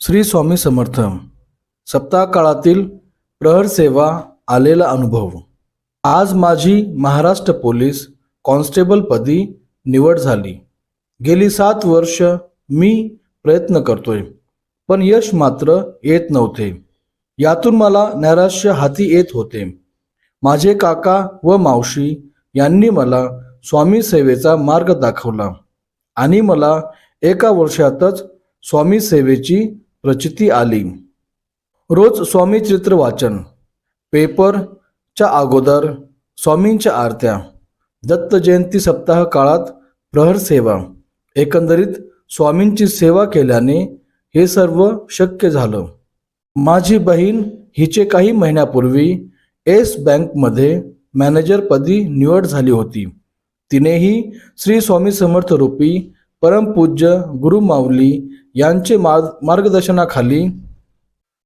श्री स्वामी समर्थ. सप्ताह काळातील प्रहर सेवा आलेला अनुभव. आज माझी महाराष्ट्र पोलीस कॉन्स्टेबलपदी निवड झाली. गेली सात वर्ष मी प्रयत्न करतोय पण यश मात्र येत नव्हते. यातून मला नैराश्य हाती येत होते. माझे काका व मावशी यांनी मला स्वामी सेवेचा मार्ग दाखवला आणि मला एका वर्षातच स्वामी सेवेची प्रचिती आली. रोज स्वामी चित्र वाचन पेपरच्या अगोदर स्वामींच्या आरत्या. दत्त जयंती सप्ताह काळात प्रहर सेवा. एकंदरीत स्वामींची सेवा केल्याने हे सर्व शक्य झालं. माझी बहीण हिचे काही महिन्यापूर्वी एस बँकमध्ये मॅनेजरपदी निवड झाली होती. तिनेही श्री स्वामी समर्थ रूपी परमपूज्य गुरु माऊली यांचे मार्ग मार्गदर्शनाखाली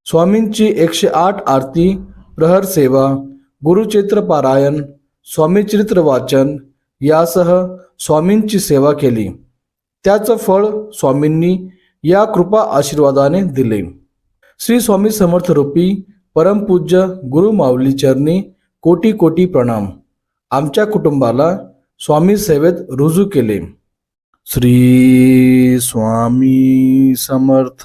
स्वामींची एकशे आठ आरती प्रहर सेवा गुरुचरित्र पारायण स्वामीचरित्र वाचन यासह स्वामींची सेवा केली. त्याचं फळ स्वामींनी या कृपा आशीर्वादाने दिले. श्री स्वामी समर्थ रूपी परमपूज्य गुरु माऊली चरणी कोटी कोटी प्रणाम. आमच्या कुटुंबाला स्वामी सेवेत रुजू केले. श्री स्वामी समर्थ।